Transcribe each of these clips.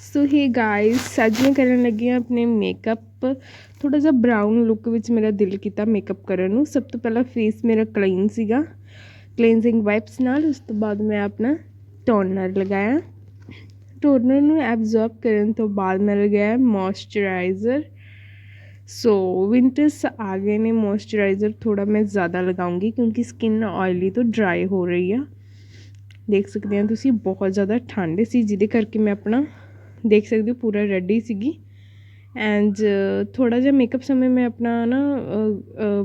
ਸੋ ਹੀ guys ਅੱਜ ਮੈਂ ਕਰਨ ਲੱਗੀ ਹਾਂ ਆਪਣੇ ਮੇਕਅਪ ਥੋੜ੍ਹਾ ਜਿਹਾ ਬਰਾਊਨ ਲੁੱਕ ਵਿੱਚ ਮੇਰਾ ਦਿਲ ਕੀਤਾ ਮੇਕਅਪ ਕਰਨ ਨੂੰ। ਸਭ ਤੋਂ ਪਹਿਲਾਂ ਫੇਸ ਮੇਰਾ ਕਲੀਨ ਸੀਗਾ। ਕਲੀਨਜ਼ਿੰਗ ਵਾਈਪਸ ਨਾਲ, ਉਸ ਤੋਂ ਬਾਅਦ ਮੈਂ ਆਪਣਾ ਟੋਨਰ ਲਗਾਇਆ। ਟੋਨਰ ਨੂੰ ਐਬਜ਼ੌਰਬ ਕਰਨ ਤੋਂ ਬਾਅਦ ਮੈਂ ਲਗਾਇਆ ਮੋਇਸਚਰਾਈਜ਼ਰ ਸੋ ਵਿੰਟਰਸ ਆ ਗਏ ਨੇ ਮੋਇਸਚਰਾਈਜ਼ਰ ਥੋੜਾ ਮੈਂ ਜ਼ਿਆਦਾ ਲਗਾਉਂਗੀ ਕਿਉਂਕਿ ਸਕਿਨ ਆਇਲੀ ਤੋਂ ਡਰਾਈ ਹੋ ਰਹੀ ਆ। ਦੇਖ ਸਕਦੇ ਹੋ ਤੁਸੀਂ, ਬਹੁਤ ਜ਼ਿਆਦਾ ਠੰਡ ਸੀ, ਜਿਹਦੇ ਕਰਕੇ ਮੈਂ ਆਪਣਾ ਦੇਖ ਸਕਦੇ ਹੋ, ਪੂਰਾ ਰੈਡੀ ਸੀਗੀ। ਐਂਡ ਥੋੜਾ ਜਿਹਾ ਮੇਕਅਪ ਸਮੇਂ ਮੈਂ ਆਪਣਾ ਨਾ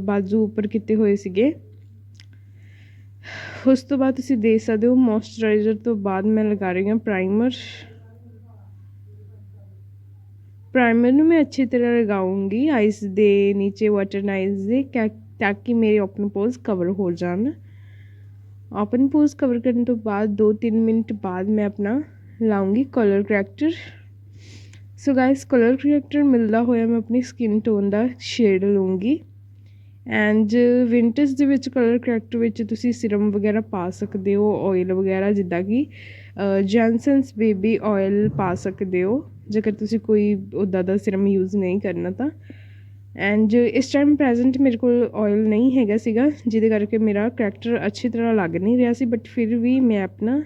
ਬਾਜ਼ੂ ਉੱਪਰ ਕੀਤੇ ਹੋਏ ਸੀਗੇ। ਉਸ ਤੋਂ ਬਾਅਦ ਤੁਸੀਂ ਦੇਖ ਸਕਦੇ ਹੋ ਮੋਇਸਚਰਾਈਜ਼ਰ ਤੋਂ ਬਾਅਦ ਮੈਂ ਲਗਾ ਰਹੀ ਹਾਂ ਪ੍ਰਾਈਮਰ ਪ੍ਰਾਈਮਰ ਨੂੰ ਮੈਂ ਅੱਛੀ ਤਰ੍ਹਾਂ ਲਗਾਉਂਗੀ ਆਈਸ ਦੇ ਨੀਚੇ ਵਾਟਰ ਆਈਸ ਦੇ ਤਾਂ ਕਿ ਮੇਰੇ ਓਪਨ ਪੋਜ਼ ਕਵਰ ਹੋ ਜਾਣ। ਓਪਨ ਪੋਜ਼ ਕਵਰ ਕਰਨ ਤੋਂ ਬਾਅਦ 2-3 ਮਿੰਟ ਬਾਅਦ ਮੈਂ ਆਪਣਾ ਲਾਊਂਗੀ colour corrector so guys colour corrector ਮਿਲਦਾ ਹੋਇਆ ਮੈਂ ਆਪਣੀ ਸਕਿਨ ਟੋਨ ਦਾ ਸ਼ੇਡ ਲਵਾਂਗੀ ਐਂਡ ਵਿੰਟਰਸ ਦੇ ਵਿੱਚ ਕਲਰ ਕਰੈਕਟਰ ਵਿੱਚ ਤੁਸੀਂ ਸਿਰਮ ਵਗੈਰਾ ਪਾ ਸਕਦੇ ਹੋ ਆਇਲ ਵਗੈਰਾ ਜਿੱਦਾਂ ਕਿ ਜੈਨਸਨਸ ਬੇਬੀ ਆਇਲ ਪਾ ਸਕਦੇ ਹੋ। ਜੇਕਰ ਤੁਸੀਂ ਕੋਈ ਉਦਾਂ ਦਾ ਸਿਰਮ ਯੂਜ਼ ਨਹੀਂ ਕਰਨਾ ਤਾਂ। ਐਂਡ ਇਸ ਟਾਈਮ ਪ੍ਰੈਜ਼ੈਂਟ ਮੇਰੇ ਕੋਲ ਆਇਲ ਨਹੀਂ ਹੈਗਾ ਸੀਗਾ, ਜਿਹਦੇ ਕਰਕੇ ਮੇਰਾ ਕਰੈਕਟਰ ਅੱਛੀ ਤਰ੍ਹਾਂ ਲੱਗ ਨਹੀਂ ਰਿਹਾ ਸੀ। ਬਟ ਫਿਰ ਵੀ ਮੈਂ ਆਪਣਾ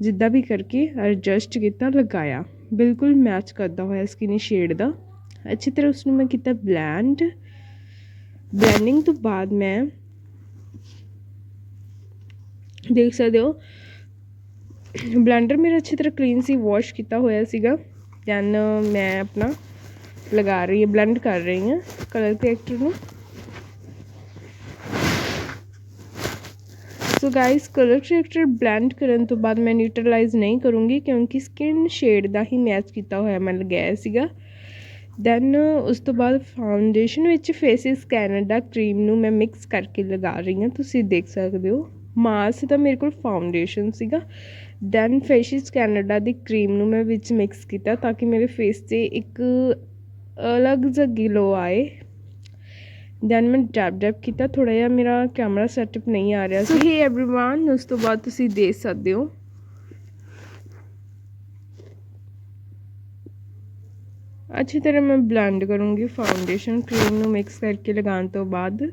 ਜਿੱਦਾਂ ਵੀ ਕਰਕੇ ਐਡਜਸਟ ਕੀਤਾ ਲਗਾਇਆ। ਬਿਲਕੁਲ ਮੈਚ ਕਰਦਾ ਹੋਇਆ ਸਕਿਨ ਸ਼ੇਡ ਦਾ। ਅੱਛੀ ਤਰ੍ਹਾਂ ਉਸ ਨੂੰ ਮੈਂ ਕੀਤਾ ਬਲੈਂਡ ਬਲੈਂਡਿੰਗ ਤੋਂ ਬਾਅਦ ਮੈਂ ਦੇਖ ਸਕਦੇ ਹੋ ਬਲੈਂਡਰ ਮੇਰਾ ਅੱਛੀ ਤਰ੍ਹਾਂ ਕਲੀਨ ਸੀ ਵਾਸ਼ ਕੀਤਾ ਹੋਇਆ ਸੀਗਾ। ਦੈਨ ਮੈਂ ਆਪਣਾ ਲਗਾ ਰਹੀ ਹਾਂ ਬਲੈਂਡ ਕਰ ਰਹੀ ਹਾਂ ਕਲਰ ਕਰੈਕਟਰ ਨੂੰ। So guys colour corrector blend ਕਰਨ ਤੋਂ ਬਾਅਦ ਮੈਂ ਨਿਊਟਰਲਾਈਜ਼ ਨਹੀਂ ਕਰੂੰਗੀ ਕਿਉਂਕਿ ਸਕਿਨ ਸ਼ੇਡ ਦਾ ਹੀ ਮੈਚ ਕੀਤਾ ਹੋਇਆ ਮੈਂ ਲਗਾਇਆ ਸੀਗਾ। ਦੈਨ ਉਸ ਤੋਂ ਬਾਅਦ ਫਾਊਂਡੇਸ਼ਨ ਵਿੱਚ ਫੇਸਿਸ ਕੈਨੇਡਾ ਕਰੀਮ ਨੂੰ ਮੈਂ ਮਿਕਸ ਕਰਕੇ ਲਗਾ ਰਹੀ ਹਾਂ। ਤੁਸੀਂ ਦੇਖ ਸਕਦੇ ਹੋ, ਮਾਸ ਦਾ ਮੇਰੇ ਕੋਲ ਫਾਊਂਡੇਸ਼ਨ ਸੀਗਾ। ਦੈਨ ਫੇਸਿਸ ਕੈਨੇਡਾ ਦੀ ਕਰੀਮ ਨੂੰ ਮੈਂ ਵਿੱਚ ਮਿਕਸ ਕੀਤਾ ਤਾਂ ਕਿ ਮੇਰੇ ਫੇਸ ਤੇ ਇੱਕ ਅਲੱਗ ਜਿਹਾ ਗਲੋ ਆਏ। ਦੈਨ ਮੈਂ ਡੈਬ ਡੈਬ ਕੀਤਾ ਥੋੜਾ ਜਿਹਾ ਮੇਰਾ ਕੈਮਰਾ ਸੈਟਅਪ ਨਹੀਂ ਆ ਰਿਹਾ ਸੀ ਹੇ एवरीवन ਉਸ ਤੋਂ ਬਾਅਦ ਤੁਸੀਂ ਦੇਖ ਸਕਦੇ ਹੋ ਅੱਛੀ ਤਰ੍ਹਾਂ ਮੈਂ ਬਲੈਂਡ ਕਰੂੰਗੀ ਫਾਊਂਡੇਸ਼ਨ ਕਰੀਮ ਨੂੰ ਮਿਕਸ ਕਰਕੇ ਲਗਾਉਣ ਤੋਂ ਬਾਅਦ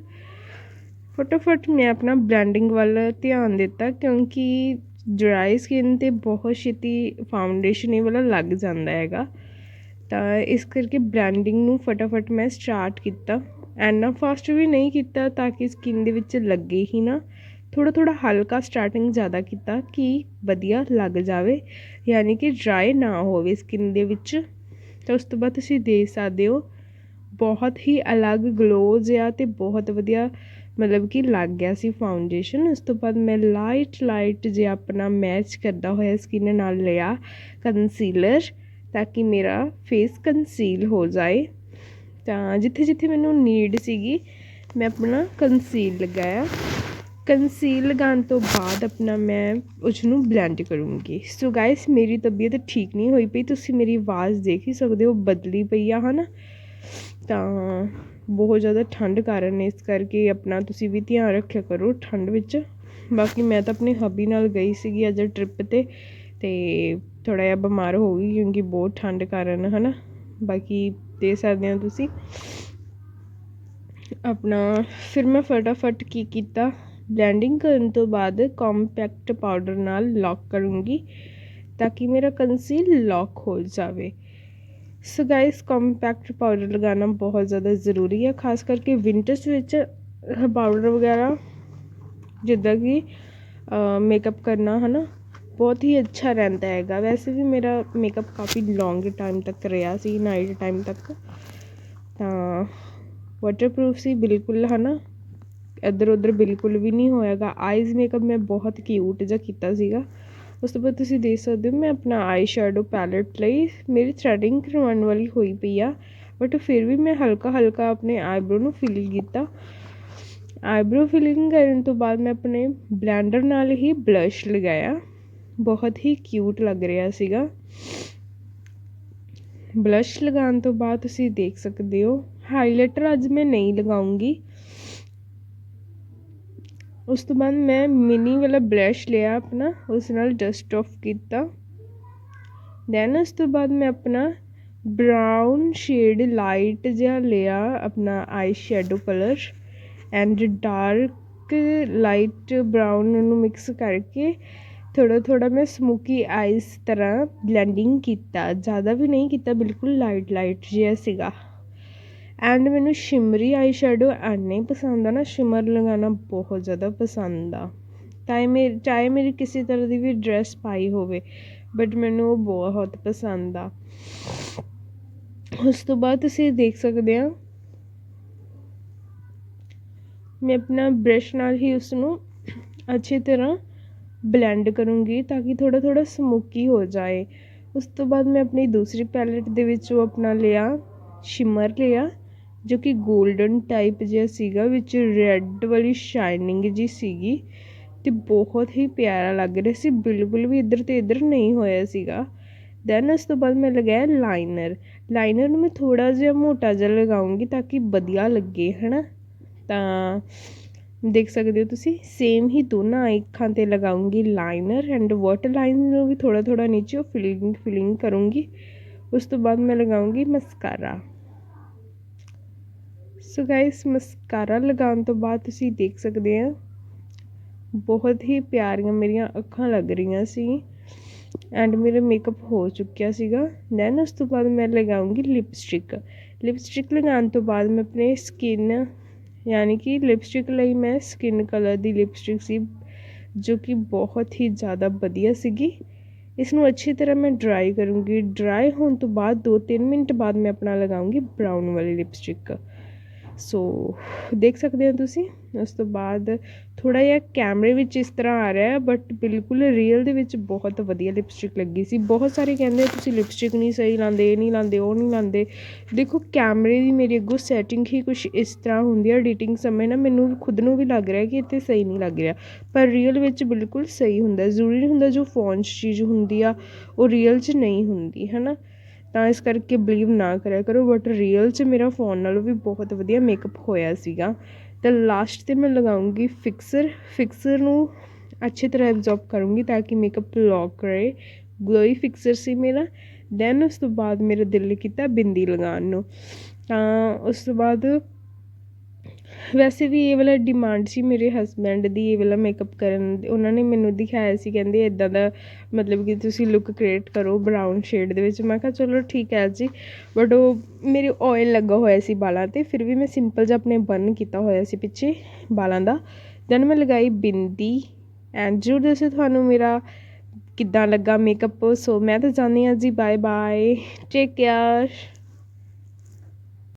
ਫਟਾਫਟ ਮੈਂ ਆਪਣਾ ਬਲੈਂਡਿੰਗ ਵੱਲ ਧਿਆਨ ਦਿੱਤਾ ਕਿਉਂਕਿ ਡਰਾਈ ਸਕਿਨ ਤੇ ਬਹੁਤ ਛੇਤੀ ਫਾਊਂਡੇਸ਼ਨ ਇਹ ਵਾਲਾ ਲੱਗ ਜਾਂਦਾ ਹੈਗਾ ਤਾਂ ਇਸ ਕਰਕੇ ਬਲੈਂਡਿੰਗ ਨੂੰ ਫਟਾਫਟ ਮੈਂ ਸਟਾਰਟ ਕੀਤਾ। ਐਨਾ ਫਾਸਟ ਵੀ ਨਹੀਂ ਕੀਤਾ ਤਾਂ ਕਿ ਸਕਿੰਨ ਦੇ ਵਿੱਚ ਲੱਗੇ ਹੀ ਨਾ। ਥੋੜ੍ਹਾ ਥੋੜ੍ਹਾ ਹਲਕਾ ਸਟਾਰਟਿੰਗ ਜ਼ਿਆਦਾ ਕੀਤਾ ਕਿ ਵਧੀਆ ਲੱਗ ਜਾਵੇ। ਯਾਨੀ ਕਿ ਡਰਾਏ ਨਾ ਹੋਵੇ ਸਕਿੰਨ ਦੇ ਵਿੱਚ। ਤਾਂ ਉਸ ਤੋਂ ਬਾਅਦ ਤੁਸੀਂ ਦੇਖ ਸਕਦੇ ਹੋ, ਬਹੁਤ ਹੀ ਅਲੱਗ ਗਲੋ ਜਿਹਾ ਅਤੇ ਬਹੁਤ ਵਧੀਆ ਮਤਲਬ ਕਿ ਲੱਗ ਗਿਆ ਸੀ ਫਾਊਂਡੇਸ਼ਨ ਉਸ ਤੋਂ ਬਾਅਦ ਮੈਂ ਲਾਈਟ ਲਾਈਟ ਜੇ ਆਪਣਾ ਮੈਚ ਕਰਦਾ ਹੋਇਆ ਸਕਿਨ ਨਾਲ ਲਿਆ ਕੰਸੀਲਰ ਤਾਂ ਕਿ ਮੇਰਾ ਫੇਸ ਕੰਸੀਲ ਹੋ ਜਾਏ। ਤਾਂ ਜਿੱਥੇ ਜਿੱਥੇ ਮੈਨੂੰ ਨੀਡ ਸੀਗੀ, ਮੈਂ ਆਪਣਾ ਕੰਸੀਲ ਲਗਾਇਆ। ਕੰਸੀਲ ਲਗਾਉਣ ਤੋਂ ਬਾਅਦ ਆਪਣਾ ਮੈਂ ਉਸਨੂੰ ਬਲੈਂਡ ਕਰੂੰਗੀ। ਸੋ ਗਾਇਸ ਮੇਰੀ ਤਬੀਅਤ ਠੀਕ ਨਹੀਂ ਹੋਈ ਪਈ। ਤੁਸੀਂ ਮੇਰੀ ਆਵਾਜ਼ ਦੇਖ ਹੀ ਸਕਦੇ ਹੋ ਬਦਲੀ ਪਈ ਆ, ਹਨਾ? ਤਾਂ ਬਹੁਤ ਜ਼ਿਆਦਾ ਠੰਡ ਕਾਰਨ ਇਸ ਕਰਕੇ ਆਪਣਾ ਤੁਸੀਂ ਵੀ ਧਿਆਨ ਰੱਖਿਆ ਕਰੋ ਠੰਡ ਵਿੱਚ। ਬਾਕੀ ਮੈਂ ਤਾਂ ਆਪਣੇ ਹੱਬੀ ਨਾਲ ਗਈ ਸੀਗੀ ਅੱਜ ਟ੍ਰਿਪ ਤੇ ਤੇ ਥੋੜ੍ਹਾ ਜਿਹਾ ਬਿਮਾਰ ਹੋਊਗੀ ਕਿਉਂਕਿ ਬਹੁਤ ਠੰਡ ਕਾਰਨ ਹੈ ਨਾ ਬਾਕੀ ਦੇ ਸਕਦੇ ਹੋ ਤੁਸੀਂ। ਆਪਣਾ, ਫਿਰ ਮੈਂ ਫਟਾਫਟ ਕੀ ਕੀਤਾ? ਬਲੈਂਡਿੰਗ ਕਰਨ ਤੋਂ ਬਾਅਦ ਕੰਪੈਕਟ ਪਾਊਡਰ ਨਾਲ ਲੌਕ ਕਰੂੰਗੀ ਤਾਂ ਕਿ ਮੇਰਾ ਕੰਸੀਲ ਲੌਕ ਹੋ ਜਾਵੇ। ਸੋ ਗਾਇਸ ਕੰਪੈਕਟ ਪਾਊਡਰ ਲਗਾਉਣਾ ਬਹੁਤ ਜ਼ਿਆਦਾ ਜ਼ਰੂਰੀ ਹੈ, ਖਾਸ ਕਰਕੇ ਵਿੰਟਰਸ ਵਿੱਚ ਪਾਊਡਰ ਵਗੈਰਾ, ਜਿੱਦਾਂ ਕਿ ਮੇਕਅਪ ਕਰਨਾ, ਹਨਾ? ਬਹੁਤ ਹੀ ਅੱਛਾ ਰਹਿੰਦਾ ਹੈਗਾ ਵੈਸੇ ਵੀ ਮੇਰਾ ਮੇਕਅਪ ਕਾਫੀ ਲੌਂਗ ਟਾਈਮ ਤੱਕ ਰਿਹਾ ਸੀ ਨਾਈਟ ਟਾਈਮ ਤੱਕ ਤਾਂ ਵਾਟਰਪ੍ਰੂਫ ਸੀ ਬਿਲਕੁਲ ਹਨਾ ਇੱਧਰ ਉੱਧਰ ਬਿਲਕੁਲ ਵੀ ਨਹੀਂ ਹੋਏਗਾ ਆਈਜ਼ ਮੇਕਅਪ ਮੈਂ ਬਹੁਤ ਕਿਊਟ ਜਿਹਾ ਕੀਤਾ ਸੀਗਾ ਉਸ ਤੋਂ ਬਾਅਦ ਤੁਸੀਂ ਦੇਖ ਸਕਦੇ ਹੋ ਮੈਂ ਆਪਣਾ ਆਈ ਸ਼ੈਡੋ ਪੈਲਟ ਲਈ ਮੇਰੀ ਥ੍ਰੈਡਿੰਗ ਕਰਵਾਉਣ ਵਾਲੀ ਹੋਈ ਪਈ ਆ ਬਟ ਫਿਰ ਵੀ ਮੈਂ ਹਲਕਾ ਹਲਕਾ ਆਪਣੇ ਆਈਬ੍ਰੋ ਨੂੰ ਫਿਲ ਕੀਤਾ ਆਈਬ੍ਰੋ ਫਿਲਿੰਗ ਕਰਨ ਤੋਂ ਬਾਅਦ ਮੈਂ ਆਪਣੇ ਬਲੈਂਡਰ ਨਾਲ ਹੀ ਬਲਸ਼ ਲਗਾਇਆ ਬਹੁਤ ਹੀ ਕਿਊਟ ਲੱਗ ਰਿਹਾ ਸੀਗਾ। ਬਲਸ਼ ਲਗਾਉਣ ਤੋਂ ਬਾਅਦ ਤੁਸੀਂ ਦੇਖ ਸਕਦੇ ਹੋ ਹਾਈਲਾਈਟਰ ਅੱਜ ਮੈਂ ਨਹੀਂ ਲਗਾਉਂਗੀ। ਉਸ ਤੋਂ ਬਾਅਦ ਮੈਂ ਮਿਨੀ ਵਾਲਾ ਬਲਸ਼ ਲਿਆ ਆਪਣਾ, ਉਸ ਨਾਲ ਡਸਟ ਆਫ ਕੀਤਾ। ਦੈਨ ਉਸ ਤੋਂ ਬਾਅਦ ਮੈਂ ਆਪਣਾ ਬਰਾਊਨ ਸ਼ੇਡ ਲਾਈਟ ਜਿਹਾ ਲਿਆ, ਆਪਣਾ eye shadow colour and dark light brown ਨੂੰ ਮਿਕਸ ਕਰਕੇ ਥੋੜ੍ਹਾ ਥੋੜ੍ਹਾ ਮੈਂ ਸਮੋਕੀ ਆਈਜ਼ ਤਰ੍ਹਾਂ ਬਲੈਂਡਿੰਗ ਕੀਤਾ। ਜ਼ਿਆਦਾ ਵੀ ਨਹੀਂ ਕੀਤਾ, ਬਿਲਕੁਲ ਲਾਈਟ ਲਾਈਟ ਜਿਹਾ ਸੀਗਾ। ਐਂਡ ਮੈਨੂੰ ਸ਼ਿਮਰੀ ਆਈ ਸ਼ੈਡੋ ਐਨੇ ਪਸੰਦ ਆ ਨਾ। ਸ਼ਿਮਰ ਲਗਾਉਣਾ ਬਹੁਤ ਜ਼ਿਆਦਾ ਪਸੰਦ ਆ। ਚਾਹੇ ਮੇਰੀ ਚਾਹੇ ਮੇਰੀ ਕਿਸੇ ਤਰ੍ਹਾਂ ਦੀ ਵੀ ਡਰੈਸ ਪਾਈ ਹੋਵੇ ਬਟ ਮੈਨੂੰ ਉਹ ਬਹੁਤ ਪਸੰਦ ਆ। ਉਸ ਤੋਂ ਬਾਅਦ ਤੁਸੀਂ ਦੇਖ ਸਕਦੇ ਆ। ਮੈਂ ਆਪਣਾ ਬ੍ਰਸ਼ ਨਾਲ ਹੀ ਉਸ ਨੂੰ ਅੱਛੀ ਤਰ੍ਹਾਂ ਬਲੈਂਡ ਕਰੂੰਗੀ ਤਾਂ ਕਿ ਥੋੜ੍ਹਾ ਥੋੜ੍ਹਾ ਸਮੋਕੀ ਹੋ ਜਾਏ। ਉਸ ਤੋਂ ਬਾਅਦ ਮੈਂ ਆਪਣੀ ਦੂਸਰੀ ਪੈਲੇਟ ਦੇ ਵਿੱਚ ਉਹ ਆਪਣਾ ਲਿਆ ਸ਼ਿਮਰ ਲਿਆ, ਜੋ ਕਿ ਗੋਲਡਨ ਟਾਈਪ ਜਿਹਾ ਸੀਗਾ, ਵਿੱਚ ਰੈੱਡ ਵਾਲੀ ਸ਼ਾਈਨਿੰਗ ਜਿਹੀ ਸੀਗੀ ਅਤੇ ਬਹੁਤ ਹੀ ਪਿਆਰਾ ਲੱਗ ਰਿਹਾ ਸੀ। ਬਿਲਕੁਲ ਵੀ ਇੱਧਰ ਅਤੇ ਇੱਧਰ ਨਹੀਂ ਹੋਇਆ ਸੀਗਾ। ਦੈਨ ਉਸ ਤੋਂ ਬਾਅਦ ਮੈਂ ਲਗਾਇਆ ਲਾਈਨਰ ਲਾਈਨਰ ਨੂੰ ਮੈਂ ਥੋੜ੍ਹਾ ਜਿਹਾ ਮੋਟਾ ਜਿਹਾ ਲਗਾਉਂਗੀ ਤਾਂ ਕਿ ਵਧੀਆ ਲੱਗੇ ਹੈ ਨਾ ਤਾਂ ਦੇਖ ਸਕਦੇ ਹੋ ਤੁਸੀਂ ਸੇਮ ਹੀ ਦੋਨਾਂ ਅੱਖਾਂ ਤੇ ਲਗਾਉਂਗੀ ਲਾਈਨਰ ਐਂਡ ਵਾਟਰ ਲਾਈਨ ਨੂੰ ਵੀ ਥੋੜਾ ਥੋੜਾ ਨੀਚੇ ਫਿਲਿੰਗ ਫਿਲਿੰਗ ਕਰੂੰਗੀ ਉਸ ਤੋਂ ਬਾਅਦ ਮੈਂ ਲਗਾਉਂਗੀ ਮਸਕਾਰਾ ਸੋ ਗਾਇਸ ਮਸਕਾਰਾ ਲਗਾਉਣ ਤੋਂ ਬਾਅਦ ਤੁਸੀਂ ਦੇਖ ਸਕਦੇ ਆ ਬਹੁਤ ਹੀ ਪਿਆਰੀਆਂ ਮੇਰੀਆਂ ਅੱਖਾਂ ਲੱਗ ਰਹੀਆਂ ਸੀ ਐਂਡ ਮੇਰਾ ਮੇਕਅਪ ਹੋ ਚੁੱਕਿਆ ਸੀਗਾ ਦੈਨ ਉਸ ਤੋਂ ਬਾਅਦ ਮੈਂ ਲਗਾਉਂਗੀ ਲਿਪਸਟਿਕ ਲਿਪਸਟਿਕ ਲਗਾਉਣ ਤੋਂ ਬਾਅਦ ਮੈਂ ਆਪਣੇ ਸਕਿਨ ਯਾਨੀ ਕਿ ਲਿਪਸਟਿਕ ਲਈ ਮੈਂ ਸਕਿਨ ਕਲਰ ਦੀ ਲਿਪਸਟਿਕ ਸੀ ਜੋ ਕਿ ਬਹੁਤ ਹੀ ਜ਼ਿਆਦਾ ਵਧੀਆ ਸੀਗੀ ਇਸ ਨੂੰ ਅੱਛੀ ਤਰ੍ਹਾਂ ਮੈਂ ਡਰਾਈ ਕਰੂੰਗੀ ਡਰਾਈ ਹੋਣ ਤੋਂ ਬਾਅਦ 2-3 ਮਿੰਟ ਬਾਅਦ ਮੈਂ ਆਪਣਾ ਲਗਾਉਂਗੀ ਬਰਾਊਨ ਵਾਲੀ ਲਿਪਸਟਿਕ ਸੋ ਦੇਖ ਸਕਦੇ ਹੋ ਤੁਸੀਂ, ਉਸ ਤੋਂ ਬਾਅਦ ਥੋੜਾ ਜਿਹਾ ਕੈਮਰੇ ਵਿੱਚ ਇਸ ਤਰ੍ਹਾਂ ਆ ਰਿਹਾ ਬਟ ਬਿਲਕੁਲ ਰੀਅਲ ਦੇ ਵਿੱਚ ਬਹੁਤ ਵਧੀਆ ਲਿਪਸਟਿਕ ਲੱਗੀ ਸੀ। ਬਹੁਤ ਸਾਰੇ ਕਹਿੰਦੇ ਤੁਸੀਂ ਲਿਪਸਟਿਕ ਨਹੀਂ ਸਹੀ ਲਾਉਂਦੇ, ਇਹ ਨਹੀਂ ਲਾਉਂਦੇ, ਉਹ ਨਹੀਂ ਲਾਉਂਦੇ। ਦੇਖੋ, ਕੈਮਰੇ ਦੀ ਮੇਰੀ ਅੱਗੋਂ ਸੈਟਿੰਗ ਹੀ ਕੁਝ ਇਸ ਤਰ੍ਹਾਂ ਹੁੰਦੀ ਹੈ ਐਡੀਟਿੰਗ ਸਮੇਂ ਨਾ ਮੈਨੂੰ ਖੁਦ ਨੂੰ ਵੀ ਲੱਗ ਰਿਹਾ ਕਿ ਇੱਥੇ ਸਹੀ ਨਹੀਂ ਲੱਗ ਰਿਹਾ। ਪਰ ਰੀਅਲ ਵਿੱਚ ਬਿਲਕੁਲ ਸਹੀ ਹੁੰਦਾ ਜ਼ਰੂਰੀ ਨਹੀਂ ਹੁੰਦਾ ਜੋ ਫੋਨ 'ਚ ਚੀਜ਼ ਹੁੰਦੀ ਆ, ਉਹ ਰੀਅਲ 'ਚ ਨਹੀਂ ਹੁੰਦੀ ਹੈ ਨਾ ਤਾਂ ਇਸ ਕਰਕੇ ਬਿਲੀਵ ਨਾ ਕਰਿਆ ਕਰੋ ਬਟ ਰੀਅਲ 'ਚ ਮੇਰਾ ਫੋਨ ਨਾਲੋਂ ਵੀ ਬਹੁਤ ਵਧੀਆ ਮੇਕਅਪ ਹੋਇਆ ਸੀਗਾ। ਤਾਂ ਲਾਸਟ ਤੇ ਮੈਂ ਲਗਾਉਂਗੀ ਫਿਕਸਰ ਫਿਕਸਰ ਨੂੰ ਅੱਛੀ ਤਰ੍ਹਾਂ ਐਬਜ਼ੌਰਬ ਕਰੂੰਗੀ ਤਾਂ ਕਿ ਮੇਕਅਪ ਲੌਕ ਰਹੇ ਗਲੋਈ ਫਿਕਸਰ ਸੀ ਮੇਰਾ ਦੈਨ ਉਸ ਤੋਂ ਬਾਅਦ ਮੇਰਾ ਦਿਲ ਕੀਤਾ ਬਿੰਦੀ ਲਗਾਉਣ ਨੂੰ। ਤਾਂ ਉਸ ਤੋਂ ਬਾਅਦ ਵੈਸੇ ਵੀ ਇਹ ਵਾਲਾ ਡਿਮਾਂਡ ਸੀ ਮੇਰੇ ਹਸਬੈਂਡ ਦੀ, ਇਹ ਵਾਲਾ ਮੇਕਅਪ ਕਰਨ ਉਹਨਾਂ ਨੇ ਮੈਨੂੰ ਦਿਖਾਇਆ ਸੀ, ਕਹਿੰਦੇ ਇੱਦਾਂ ਦਾ ਮਤਲਬ ਕਿ ਤੁਸੀਂ ਲੁੱਕ ਕ੍ਰੀਏਟ ਕਰੋ ਬਰਾਊਨ ਸ਼ੇਡ ਦੇ ਵਿੱਚ। ਮੈਂ ਕਿਹਾ ਚਲੋ ਠੀਕ ਹੈ ਜੀ। ਬਟ ਉਹ ਮੇਰੇ ਓਇਲ ਲੱਗਾ ਹੋਇਆ ਸੀ ਬਾਲਾਂ 'ਤੇ, ਫਿਰ ਵੀ ਮੈਂ ਸਿੰਪਲ ਜਿਹਾ ਆਪਣੇ ਬਰਨ ਕੀਤਾ ਹੋਇਆ ਸੀ ਪਿੱਛੇ ਬਾਲਾਂ ਦਾ। ਦੈਨ ਮੈਂ ਲਗਾਈ ਬਿੰਦੀ। ਐਂਡ ਜਰੂਰ ਦੱਸਿਓ ਤੁਹਾਨੂੰ ਮੇਰਾ ਕਿੱਦਾਂ ਲੱਗਾ ਮੇਕਅਪ ਸੋ ਮੈਂ ਤਾਂ ਚਾਹੁੰਦੀ ਹਾਂ ਜੀ ਬਾਏ ਬਾਏ ਟੇਕ ਕੇਅਰ